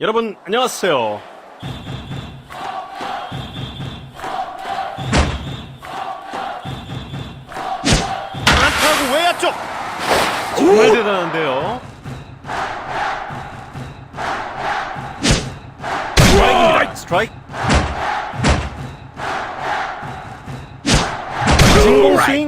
여러분 안녕하세요. 안타고 외야 쪽 정말 대단한데요. 스트라이크입니다. 스트라이크. 진공 스윙.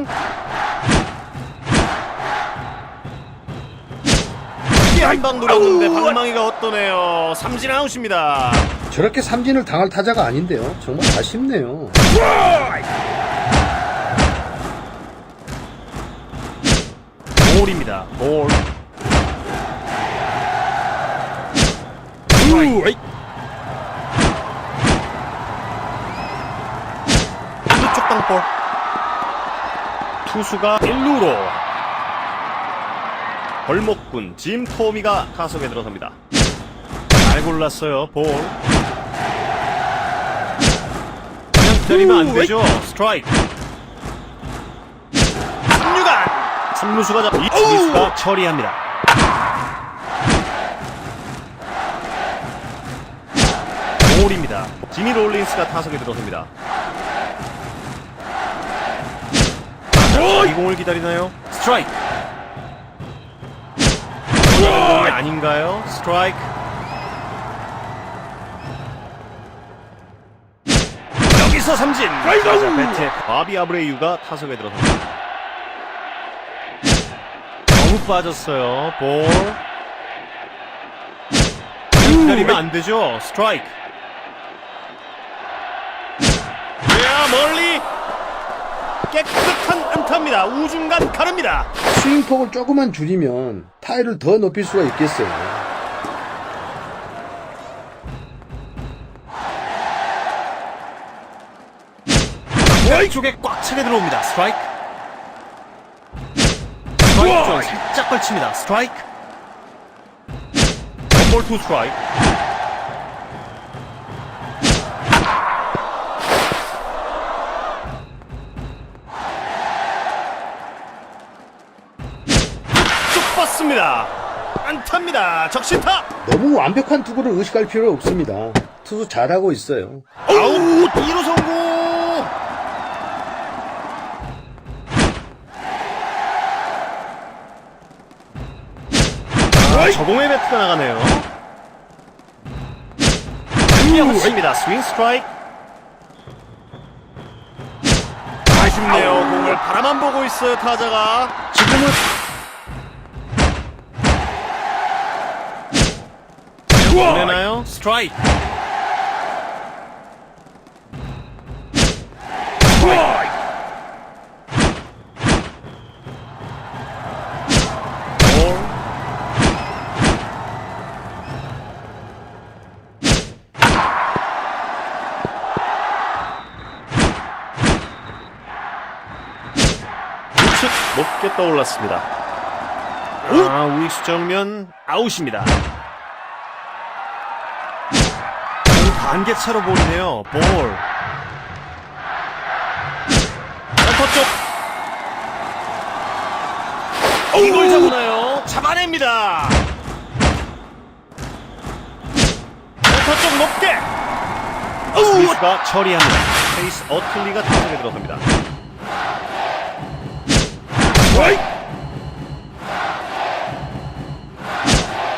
한방 노렸는데 방망이가 어떠네요. 삼진 아웃입니다. 저렇게 삼진을 당할 타자가 아닌데요. 정말 아쉽네요. 볼입니다. 볼. 일루 쪽 땅볼. 투수가 1루로. 벌목군 짐 토미가 타석에 들어섭니다. 잘 골랐어요. 볼. 그냥 기다리면 안 되죠. 스트라이크. 3루간 3루수가 잡 이치수가 처리합니다. 볼입니다. 지미 롤린스가 타석에 들어섭니다. 이 공을 기다리나요? 스트라이크. 아닌가요? 스트라이크. 여기서 삼진. 타자 배트 바비 아브레이유가 타석에 들어섭니다. 너무 빠졌어요. 볼. 기다리면 안 되죠. 스트라이크. 야 멀리 깨끗한 안타입니다. 우중간 가릅니다. 스윙폭을 조금만 줄이면 타율을 더 높일 수가 있겠어요. 왼쪽에 꽉 차게 들어옵니다. 스트라이크. 스트라이크 쪽 살짝 걸칩니다. 스트라이크. 원볼 투 스트라이크. 쭉 뻗습니다. 안타입니다. 적시타. 너무 완벽한 투구를 의식할 필요 없습니다. 투수 잘하고 있어요. 아웃 2루 성공. 아, 저공의 배트가 나가네요. 승리하습니다 스윙 스트라이크. 아쉽네요. 공을 바라만 보고 있어요 타자가. 지금은 보내나요? 스트라이크. 높게 떠올랐습니다. 아, 우익수 정면 아웃입니다. 공 반개차로 볼이네요. 볼. 센터 쪽. 이걸 잡나요? 잡아냅니다. 센터 쪽 높게. 스미스가 처리합니다. 페이스 어틀리가 타석에 들어섭니다.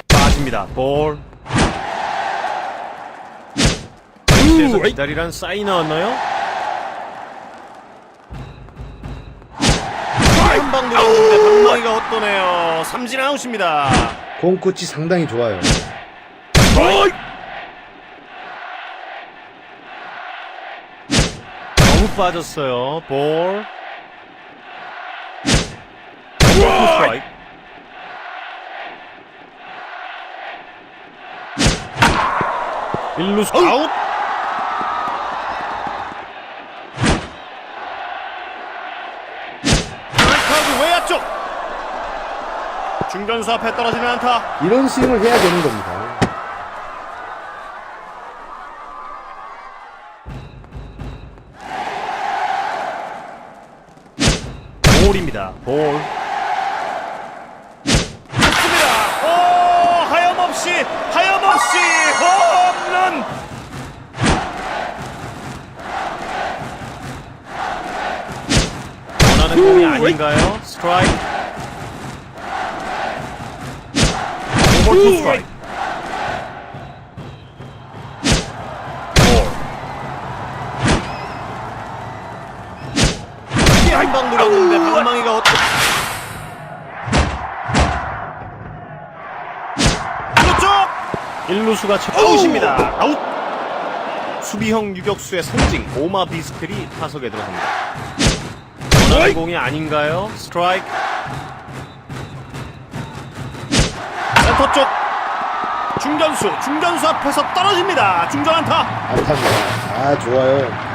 빠집니다. 볼. 에서 기다리란 사인 나왔나요? 한방 들어오는데 방망이가 어떠네요. 삼진 아웃입니다. 공 끝이 상당히 좋아요. 너무 빠졌어요. 볼. 스트라이크. 일루수 아웃. 안타구 외야 쪽. 중견수 앞에 떨어지는 안타. 이런 스윙을 해야 되는 겁니다. 볼입니다. 볼. 좋습니다. 오, 하염없이, 하염없이, 홈! 원! 원하는 공이 아닌가요? 스트라이크. 스트라이크. 한방 노렸는데 방망이가 어떻게 그렇죠! 1루수가 쳐 아웃입니다. 아웃! 수비형 유격수의 상징 오마 비스클이 타석에 들어섭니다. 원하는 공이 아닌가요? 스트라이크. 센터 쪽 중견수 중견수 앞에서 떨어집니다. 중전 안타. 안타입니다. 아, 좋아요.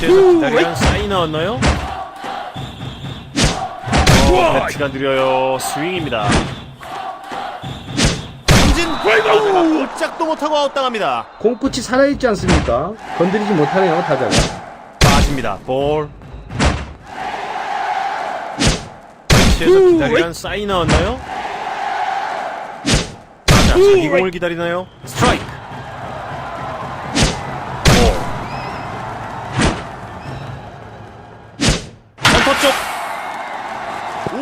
기다리는 사인 나왔나요? 어, 배트가 느려요. 스윙입니다. 삼진 꼼짝도 못하고 아웃당합니다. 공끝이 살아있지 않습니까? 건드리지 못하네요, 타자가. 빠집니다. 볼. 벤치에서 기다리는 사인 나왔나요? 타자 자기 공을 기다리나요? 스트라이크. 볼. 센터 쪽.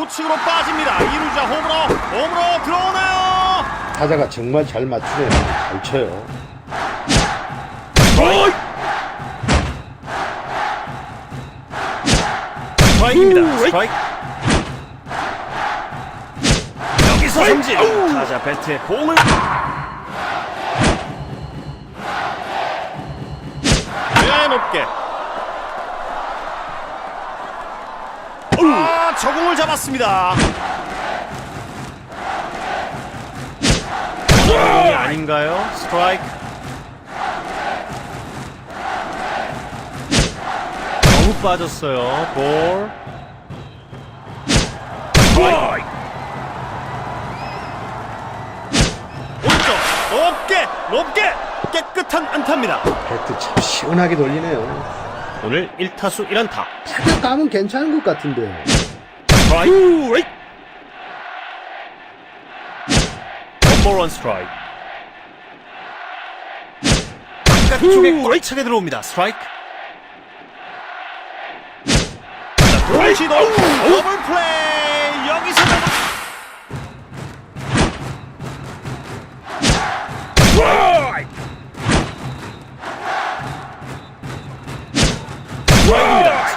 우측으로 빠집니다. 이루자 홈으로 홈으로 들어오나요? 타자가 정말 잘 맞추네요. 잘 쳐요. 스트라이크. 스트라이크입니다. 스트라이크. 여기서 삼진. 타자 배트에 공을. 외야 높게. 아, 저공을 잡았습니다. 공이 아닌가요? 스트라이크. 너무 빠졌어요. 볼. 스트라이크. 높게 높게 깨끗한 안타입니다. 배트 참 시원하게 돌리네요. 오늘 1타수 1안타. 타격감은 괜찮은 것 같은데요. 스트라이크. 원볼 원 스트라이크. 바깥쪽에 꽉 차게 들어옵니다. 스트라이크. 자, 돌시도 더블 플레이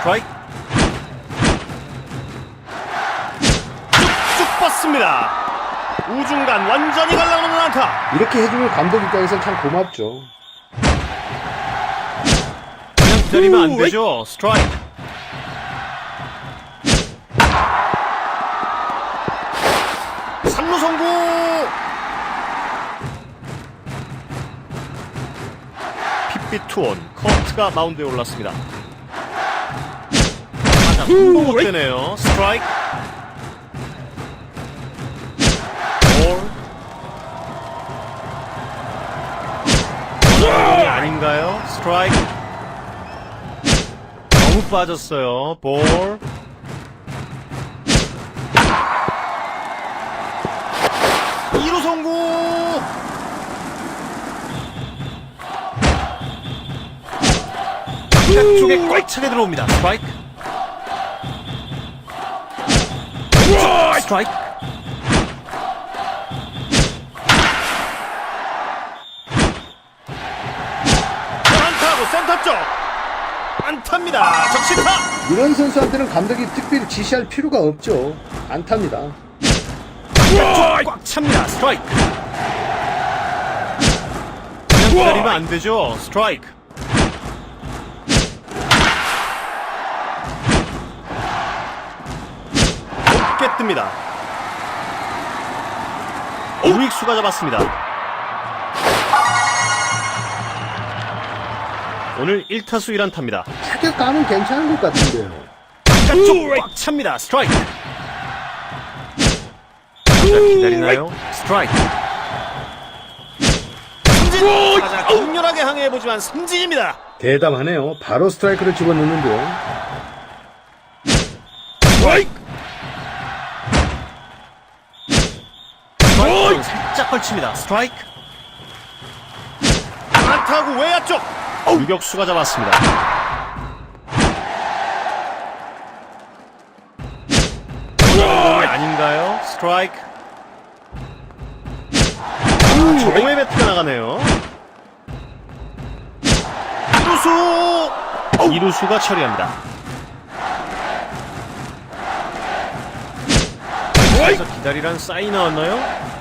스트라이크. 쭉쭉 뻗습니다. 우중간 완전히 갈라놓는 안타. 이렇게 해주면 감독 입장에선 참 고맙죠. 그냥 기다리면 안 되죠. 스트라이크. 삼루 성구. 핏빛 투원 커트가 마운드에 올랐습니다. 못 대네요. 스트라이크. 볼. 아닌가요? 스트라이크. 너무 빠졌어요. 볼. 바깥쪽에 꽉 차게 들어옵니다. 스트라이크. 스트라이크. 안타하고 센터 쪽. 안타입니다. 적시타. 이런 선수한테는 감독이 특별히 지시할 필요가 없죠. 안타입니다. 꽉 찹니다. 스트라이크. 그냥 기다리면 안 되죠. 스트라이크. 뜹니다. 우익수가 잡았습니다. 오늘 1타수 1안타입니다. 타격감은 괜찮은 것 같은데요. 바깥쪽 꽉 찹니다. 스트라이크. 기다리나요? 스트라이크. 삼진! 타자 격렬하게 항해해보지만 삼진입니다. 대담하네요. 바로 스트라이크를 집어넣는데요. 스트라이크! 살짝 걸칩니다. 스트라이크. 안타구 외야 쪽. 유격수가 잡았습니다. 아닌가요? 스트라이크. 조공의 배트가 나가네요. 이루수! 이루수가 처리합니다. 그래서 기다리란 사인 나왔나요?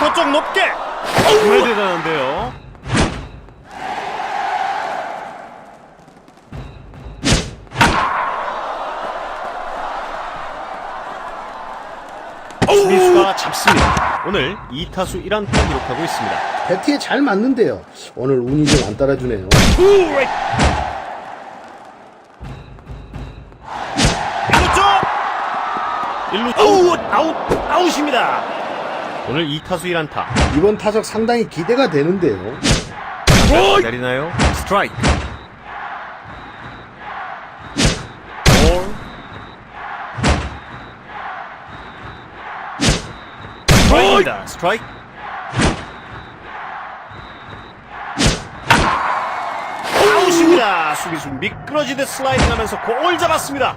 터쪽 높게! 정말 대단한데요. 수비수가 잡습니다. 오늘 2타수 1안타 기록하고 있습니다. 배트에 잘 맞는데요. 오늘 운이 좀 안 따라주네요. 일루 오늘 2타수 1안타. 이번 타석 상당히 기대가 되는데요. 기다리나요? 스트라이크. 볼. 스트라이크입니다. 스트라이크. 아웃입니다. 수비수 미끄러지듯 슬라이딩 하면서 공을 잡았습니다.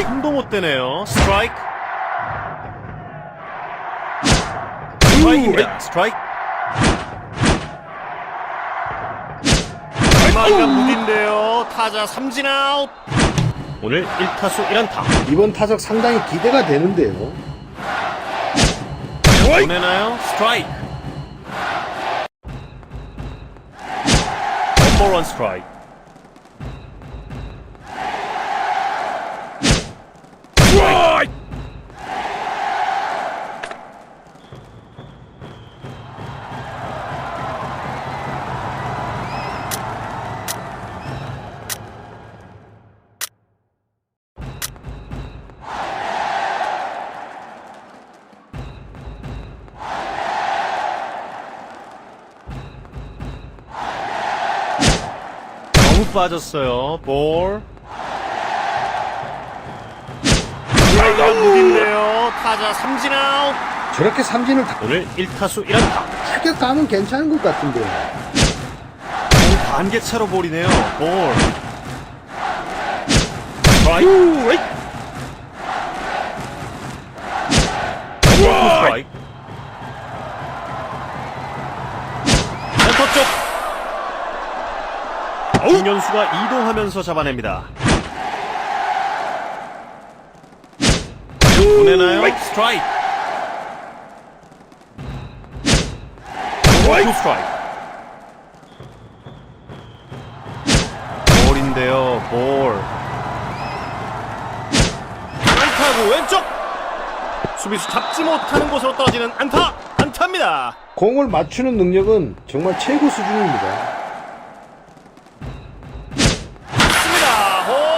힘도 못 되네요. 스트라이크. 스트라이크입니다. 스트라이크. 마리가 무딘데요. 타자 삼진 아웃. 오늘 1타수 1안타. 이번 타석 상당히 기대가 되는데요. 보내나요? 스트라이크. 원. 스트라이크. 빠졌어요. 볼. 스트라이크가 무딘데요. 타자 삼진 아웃. 저렇게 삼진을 다 오늘 1타수 1안타. 타격 감은 괜찮은 것 같은데요. 반개차로 볼이네요. 볼. 스트 중견수가 이동하면서 잡아냅니다. 보내나요? 스트라이크. 투 스트라이크. 볼인데요, 볼. 안타구 왼쪽! 수비수 잡지 못하는 곳으로 떨어지는 안타! 안타입니다! 공을 맞추는 능력은 정말 최고 수준입니다. 홈런!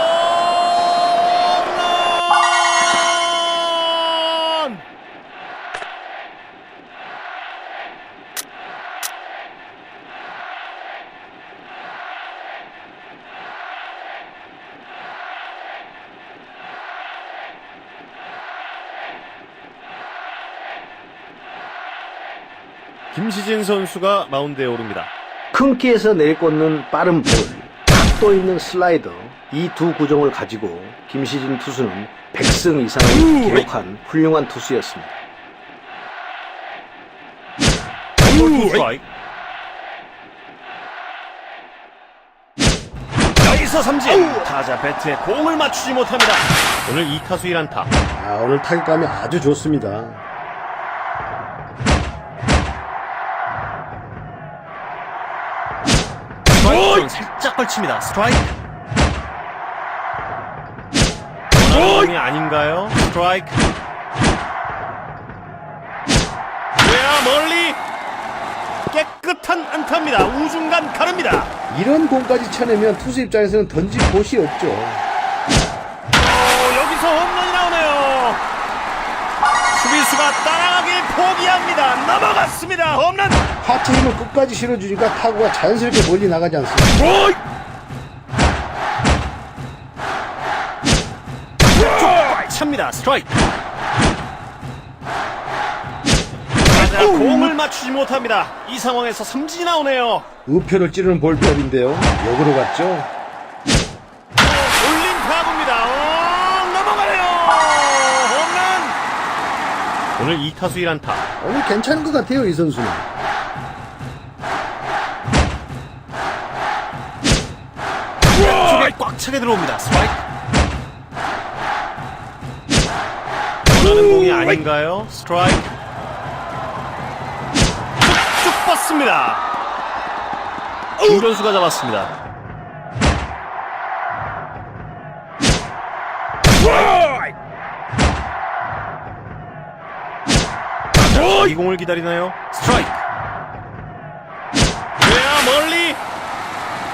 김시진 선수가 마운드에 오릅니다. 큰 키에서 내꽂는 빠른 볼, 각도 있는 슬라이더, 이 두 구종을 가지고 김시진 투수는 100승 이상을 기록한 훌륭한 투수였습니다. 투 스트라이크. 여기서 삼진. 타자 배트에 공을 맞추지 못합니다. 오늘 2타수 1안타. 아, 오늘 타격감이 아주 좋습니다. 스트라이크 살짝 걸칩니다. 스트라이크. 원하는 이 아닌가요? 스트라이크. 외야 멀리 깨끗한 안타입니다. 우중간 가릅니다. 이런 공까지 쳐내면 투수 입장에서는 던질 곳이 없죠. 오, 여기서 홈런이 나오네요. 수비수가 따라가길 포기합니다. 넘어갔습니다. 홈런. 하트 힘을 끝까지 실어주니까 타구가 자연스럽게 멀리 나가지 않습니다. 오이! 찹니다. 스트라이크. 자, 공을 맞추지 못합니다. 이 상황에서 삼진이 나오네요. 우표를 찌르는 볼법인데요. 역으로 갔죠. 오늘 2타수 1안타. 오늘 괜찮은 것 같아요, 이 선수는. 꽉 차게 들어옵니다. 스트라이크. 원하는 공이 아닌가요? 스트라이크. 쭉 뻗습니다. 중견수가 잡았습니다. 이 공을 기다리나요? 스트라이크. 외야 멀리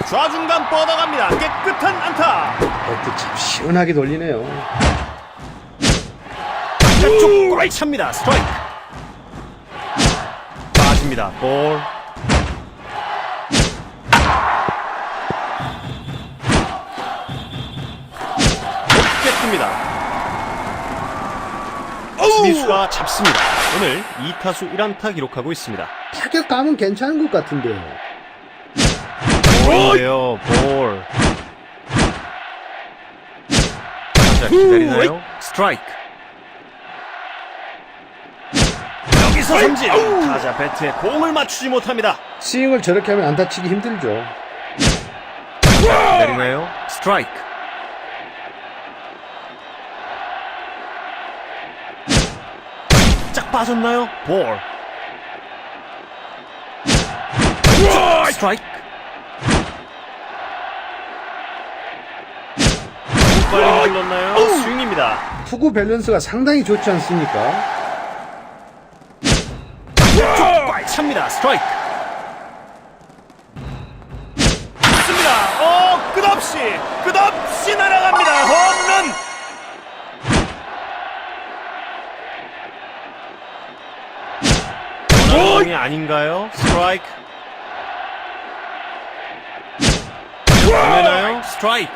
좌중간 뻗어갑니다. 깨끗한 안타. 배트 참 시원하게 돌리네요. 쪽꽉 찹니다. 스트라이크. 빠집니다. 볼. 수비수가 잡습니다. 오늘 2타수 1안타 기록하고 있습니다. 타격감은 괜찮은 것 같은데요. 볼인데요. 볼. 자, 기다리나요? 스트라이크. 여기서 삼진. 타자 배트에 공을 맞추지 못합니다. 스윙을 저렇게 하면 안 다치기 힘들죠. 기다리나요? 스트라이크. 빠졌나요? 볼. 스트라이크. 빨리 눌렀나요? 스윙입니다. 투구 밸런스가 상당히 좋지 않습니까? 꽉 찹니다. 스트라이크. 아닌가요? 스트라이크. 보내나요? 스트라이크.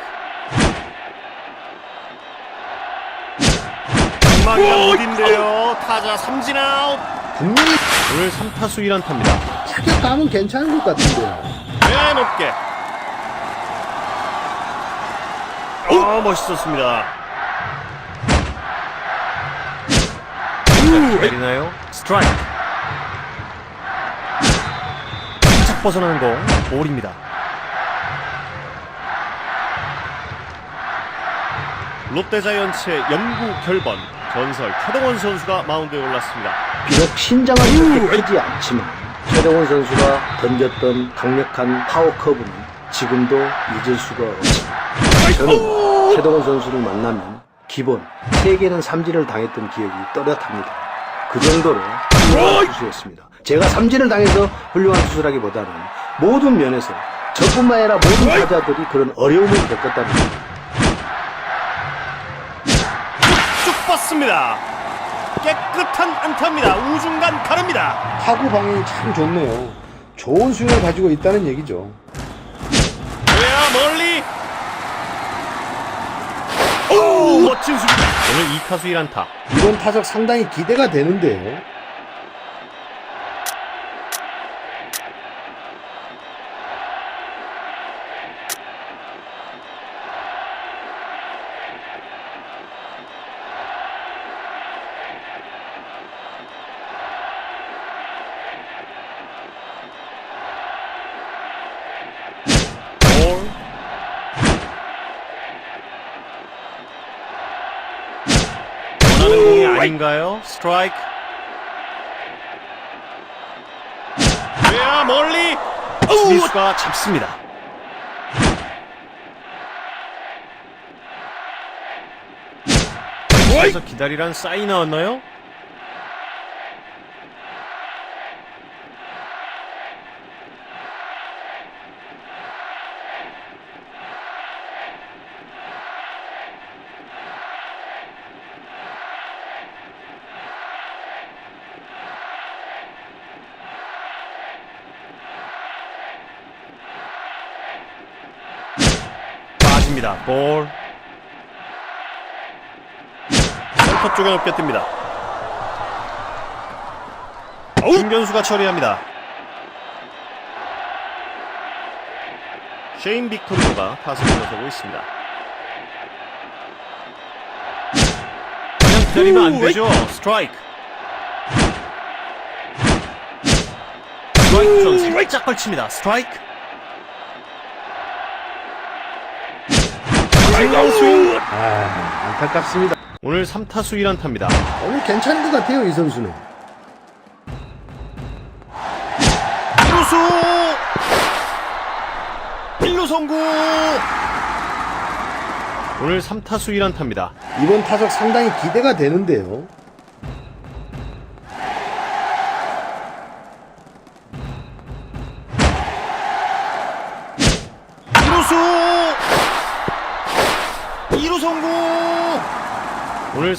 방망이가 무딘데요. 타자 삼진 아웃. 분명히 오늘 3타수 1안타입니다. 타격감은 괜찮은 것 같은데요. 네, 높게. 어, 멋있었습니다. 자, 기다리나요? 스트라이크. 벗어나는 공, 볼입니다. 롯데자이언츠의 영구 결번, 전설 태동원 선수가 마운드에 올랐습니다. 비록 신장은 그렇게 크지 않지만 최동원 선수가 던졌던 강력한 파워 커브는 지금도 잊을 수가 없습니다. 저는 최동원 선수를 만나면 기본 3개는 삼진을 당했던 기억이 또렷합니다. 그 정도로 투수였습니다. 제가 삼진을 당해서 훌륭한 투수라기보다는 모든 면에서 저뿐만 아니라 모든 타자들이 그런 어려움을 겪었다는 겁니다. 쭉 뻗습니다. 깨끗한 안타입니다. 우중간 가릅니다. 타구 방향이 참 좋네요. 좋은 스윙을 가지고 있다는 얘기죠. 외야 멀리. 오, 멋진 수비다. 오늘 2타수 1안타. 이번 타석 상당히 기대가 되는데요. 아닌가요? 스트라이크. 외야 멀리. 수비수가 잡습니다. 그래서 기다리란 사인 나왔나요? 볼. 센터 쪽에 높게 뜹니다. 중견수가 처리합니다. 쉐인 빅토리오가 타석에 들어서고 있습니다. 그냥 기다리면 안 되죠. 스트라이크. 스트라이크 전 살짝 걸칩니다. 스트라이크. 생각 스윙. 아, 안타깝습니다. 오늘 3타수 1안타입니다. 오늘 괜찮은 것 같아요, 이 선수는. 1루수 1루 성구 오늘 3타수 1안타입니다. 이번 타석 상당히 기대가 되는데요.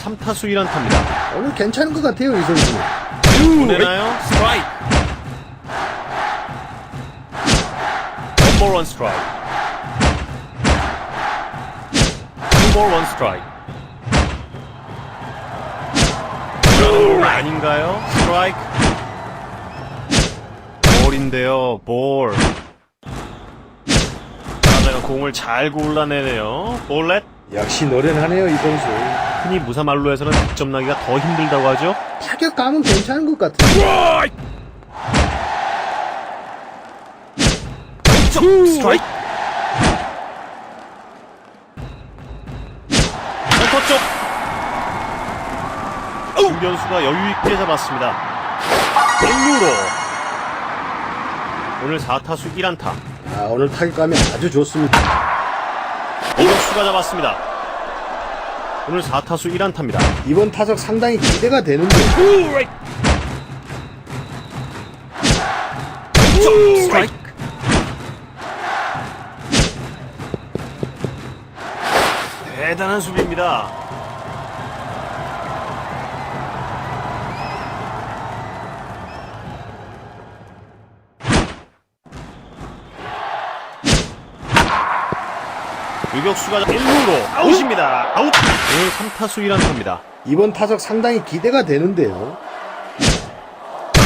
3타수 1안타입니다. 오늘 괜찮은 것 같아요, 이 선수는. 보내나요? 스트라이크 원볼 원 스트라이크 투볼 원 스트라이크 볼 아닌가요? 스트라이크 볼인데요 볼 타자가 공을 잘 골라내네요 볼렛 역시 노련하네요, 이 선수. 흔히 무사말로에서는 득점 나기가 더 힘들다고 하죠? 타격감은 괜찮은 것 같은데. 스트라이크! 센터 쪽! 중견수가 여유 있게 잡았습니다. 1루로! 오늘 4타수 1안타. 아, 오늘 타격감이 아주 좋습니다. 이격수가 잡았습니다 오늘 4타수 1안타입니다. 이번 타석 상당히 기대가 되는데요. 스트라이크 대단한 수비입니다 유격수가 1루로 아웃입니다 아웃 오늘 3타수 1안타입니다 이번 타석 상당히 기대가 되는데요.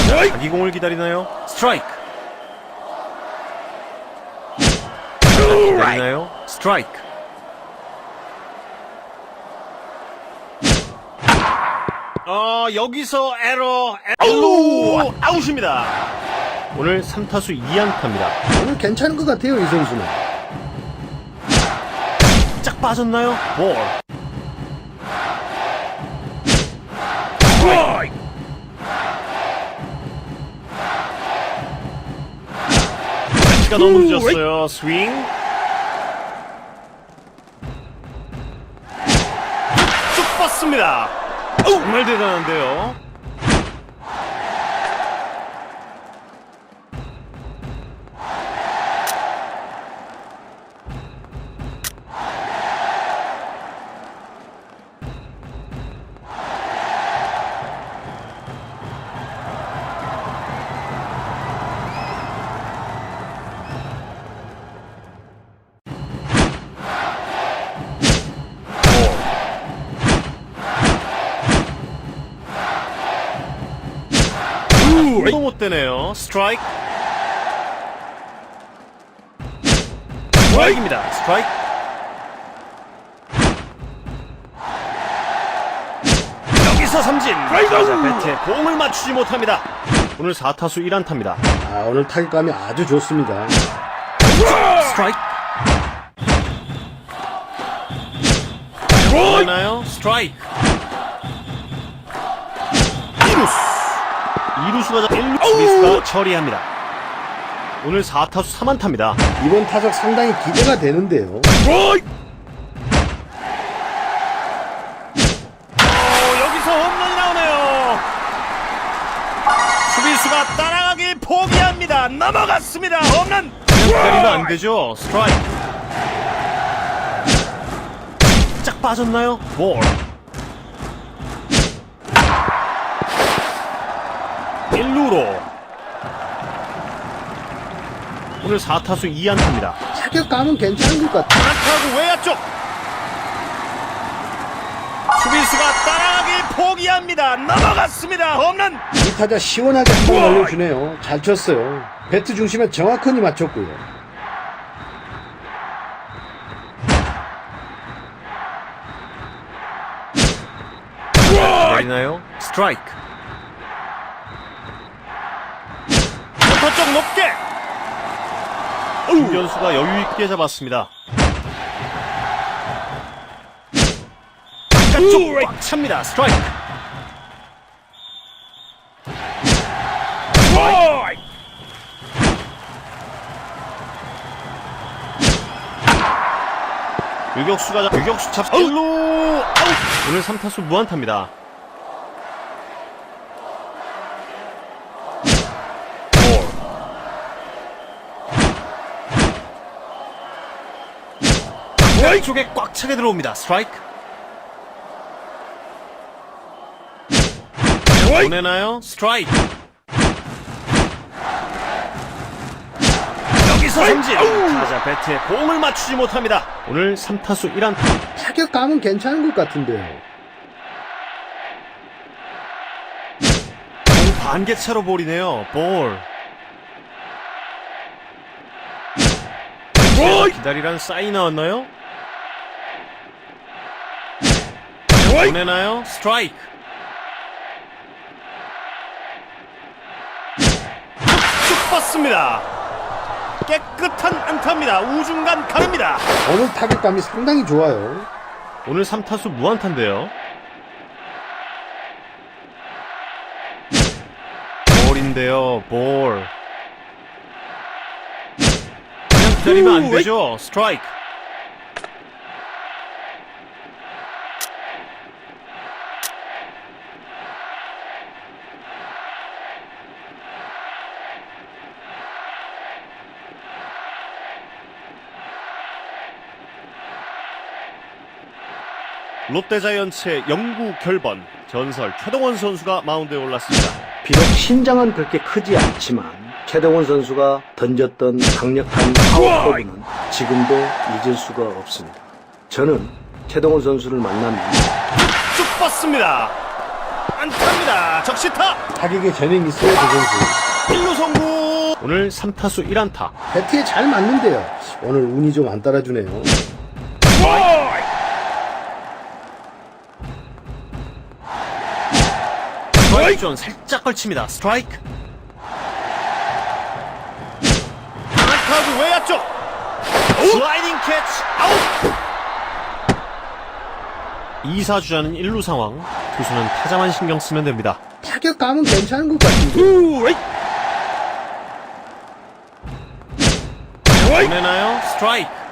자기 공을 기다리나요? 스트라이크. 기다리나요? 스트라이크. 어, 여기서 에러, 에러, 아웃입니다. 오늘 3타수 2안타입니다. 오늘 괜찮은 것 같아요, 이 선수는. 짝 빠졌나요? 볼. 시가 너무 늦었어요. 스윙. 쭉 뻗습니다. 정말 대단한데요. 또못 되네요. 스트라이크. 스트라이크입니다. 스트라이크. 여기서 삼진. 타자 배트에 공을 맞추지 못합니다. 오늘 4타수 1안타입니다. 아, 오늘 타격감이 아주 좋습니다. 스트라이크. 보나요? 스트라이크. 2루수. 2루수가 1루 수비수가 처리합니다. 오늘 4타수 3안타입니다. 이번 타석 상당히 기대가 되는데요. 오, 여기서 홈런이 나오네요. 수비수가 따라가기 포기합니다. 넘어갔습니다. 홈런. 그냥 때리면 안 되죠. 스트라이크. 짝 빠졌나요? 볼. 1루로 오늘 4타수 2안타입니다. 타격감은 괜찮은 것 같아요. 안타고 외야 쪽 수비수가 따라가기 포기합니다. 넘어갔습니다. 홈런. 이 타자 시원하게 한번 날려주네요. 잘 쳤어요. 배트 중심에 정확하니 맞췄고요. 기다리나요? 스트라이크. 김견수가 여유 있게 잡았습니다. 바깥쪽 꽉 찹니다. 스트라이크. 스트라이크. 유격수가 잡, 유격수 잡, 1루 아웃! 오늘 3타수 무안타입니다. 왼쪽에 꽉 차게 들어옵니다. 스트라이크. 보내나요? 스트라이크. 여기서 삼진. 타자 배트에 공을 맞추지 못합니다. 오늘 3타수 1안타. 타격감은 괜찮은 것 같은데요. 반개차로 볼이네요. 볼. 기다리란 사인 나왔나요? 보내나요? 스트라이크. 쭉 뻗습니다. 깨끗한 안타입니다. 우중간 가릅니다. 오늘 타격감이 상당히 좋아요. 오늘 3타수 무안타인데요. 볼인데요, 볼. 그냥 기다리면 안 되죠. 스트라이크. 롯데자이언츠의 영구 결번 전설 최동원 선수가 마운드에 올랐습니다. 비록 신장은 그렇게 크지 않지만 최동원 선수가 던졌던 강력한 파워커브는 지금도 잊을 수가 없습니다. 저는 최동원 선수를 만나면 쭉 뻗습니다. 안타입니다. 적시타 타격에 재능이 있어요, 그 선수. 1루 성공. 오늘 3타수 1안타. 배트에 잘 맞는데요. 오늘 운이 좀 안 따라주네요. 스트라이크 존 살짝 걸칩니다. 스트라이크. 안타구 외야 쪽. 슬라이딩 캐치 아웃. 2사 주자는 1루 상황. 투수는 타자만 신경 쓰면 됩니다. 타격감은 괜찮은 것 같은데. 보내나요? 스트라이크.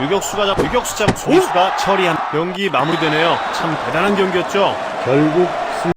유격수가 잡, 유격수 잡, 선수가 처리한 경기 마무리되네요. 참 대단한 경기였죠. 결국